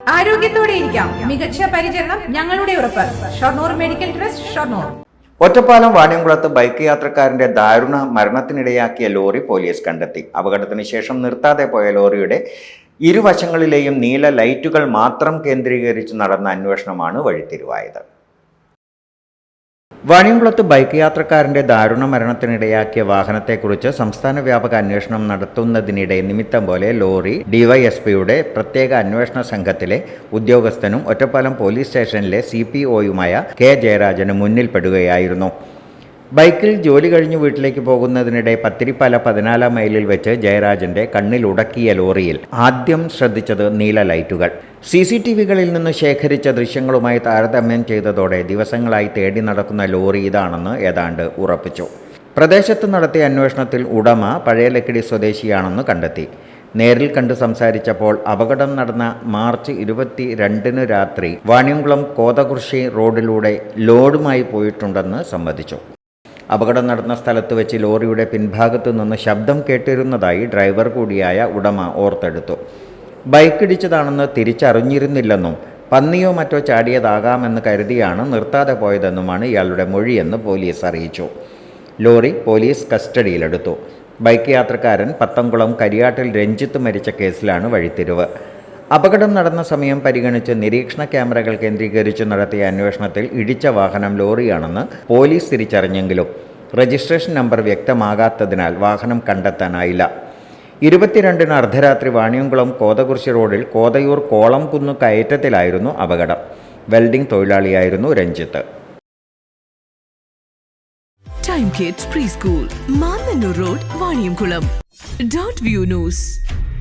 ആരോഗ്യത്തോടെ ഇരിക്കാം. മികച്ച പരിചരണം ഞങ്ങളുടെ ഉറപ്പ്. Shoranur medical trust Shoranur. Ottapalam വാണിയംകുളത്ത് ബൈക്ക് യാത്രക്കാരന്റെ ദാരുണ മരണത്തിനിടയാക്കിയ ലോറി പോലീസ് കണ്ടെത്തി. അപകടത്തിന് ശേഷം നിർത്താതെ പോയ ലോറിയുടെ ഇരുവശങ്ങളിലെയും നീല ലൈറ്റുകൾ മാത്രം കേന്ദ്രീകരിച്ച് നടന്ന അന്വേഷണമാണ് വഴിത്തിരിവായത്. വാണിയംകുളത്ത് ബൈക്ക് യാത്രക്കാരന്റെ ദാരുണ മരണത്തിനിടയാക്കിയ വാഹനത്തെക്കുറിച്ച് സംസ്ഥാന വ്യാപക അന്വേഷണം നടത്തുന്നതിനിടെ നിമിത്തം പോലെ ലോറി ഡിവൈഎസ്പിയുടെ പ്രത്യേക അന്വേഷണ സംഘത്തിലെ ഉദ്യോഗസ്ഥനും ഒറ്റപ്പാലം പോലീസ് സ്റ്റേഷനിലെ സി പി ഒയുമായ കെ ജയരാജന് മുന്നിൽപ്പെടുകയായിരുന്നു. ബൈക്കിൽ ജോലി കഴിഞ്ഞ് വീട്ടിലേക്ക് പോകുന്നതിനിടെ പത്തിരിപ്പാല പതിനാലാം മൈലിൽ വെച്ച് ജയരാജന്റെ കണ്ണിലുടക്കിയ ലോറിയിൽ ആദ്യം ശ്രദ്ധിച്ചത് നീല ലൈറ്റുകൾ. സി സി ടി വികളിൽ നിന്ന് ശേഖരിച്ച ദൃശ്യങ്ങളുമായി താരതമ്യം ചെയ്തതോടെ ദിവസങ്ങളായി തേടി നടക്കുന്ന ലോറി ഇതാണെന്ന് ഏതാണ്ട് ഉറപ്പിച്ചു. പ്രദേശത്ത് നടത്തിയ അന്വേഷണത്തിൽ ഉടമ പഴയലക്കിടി സ്വദേശിയാണെന്ന് കണ്ടെത്തി. നേരിൽ കണ്ട് സംസാരിച്ചപ്പോൾ അപകടം നടന്ന മാർച്ച് ഇരുപത്തി രണ്ടിന് രാത്രി വാണിയംകുളം കോതകുർശി റോഡിലൂടെ ലോഡുമായി പോയിട്ടുണ്ടെന്ന് സമ്മതിച്ചു. അപകടം നടന്ന സ്ഥലത്ത് വെച്ച് ലോറിയുടെ പിൻഭാഗത്തു നിന്ന് ശബ്ദം കേട്ടിരുന്നതായി ഡ്രൈവർ കൂടിയായ ഉടമ ഓർത്തെടുത്തു. ബൈക്കിടിച്ചതാണെന്ന് തിരിച്ചറിഞ്ഞിരുന്നില്ലെന്നും പന്നിയോ മറ്റോ ചാടിയതാകാമെന്ന് കരുതിയാണ് നിർത്താതെ പോയതെന്നുമാണ് ഇയാളുടെ മൊഴിയെന്ന് പോലീസ് അറിയിച്ചു. ലോറി പോലീസ് കസ്റ്റഡിയിലെടുത്തു. ബൈക്ക് യാത്രക്കാരൻ പത്തംകുളം കരിയാട്ടിൽ രഞ്ജിത്ത് മരിച്ച കേസിലാണ് വഴിത്തിരിവ്. അപകടം നടന്ന സമയം പരിഗണിച്ച് നിരീക്ഷണ ക്യാമറകൾ കേന്ദ്രീകരിച്ച് നടത്തിയ അന്വേഷണത്തിൽ ഇടിച്ച വാഹനം ലോറിയാണെന്ന് പോലീസ് തിരിച്ചറിഞ്ഞെങ്കിലും രജിസ്ട്രേഷൻ നമ്പർ വ്യക്തമാകാത്തതിനാൽ വാഹനം കണ്ടെത്താനായില്ല. ഇരുപത്തിരണ്ടിന് അർദ്ധരാത്രി വാണിയംകുളം കോതകുറിശി റോഡിൽ കോതയൂർ കോളംകുന്ന് കയറ്റത്തിലായിരുന്നു അപകടം. വെൽഡിംഗ് തൊഴിലാളിയായിരുന്നു Ranjith. Time kids pre school road Vaniyamkulam dot view news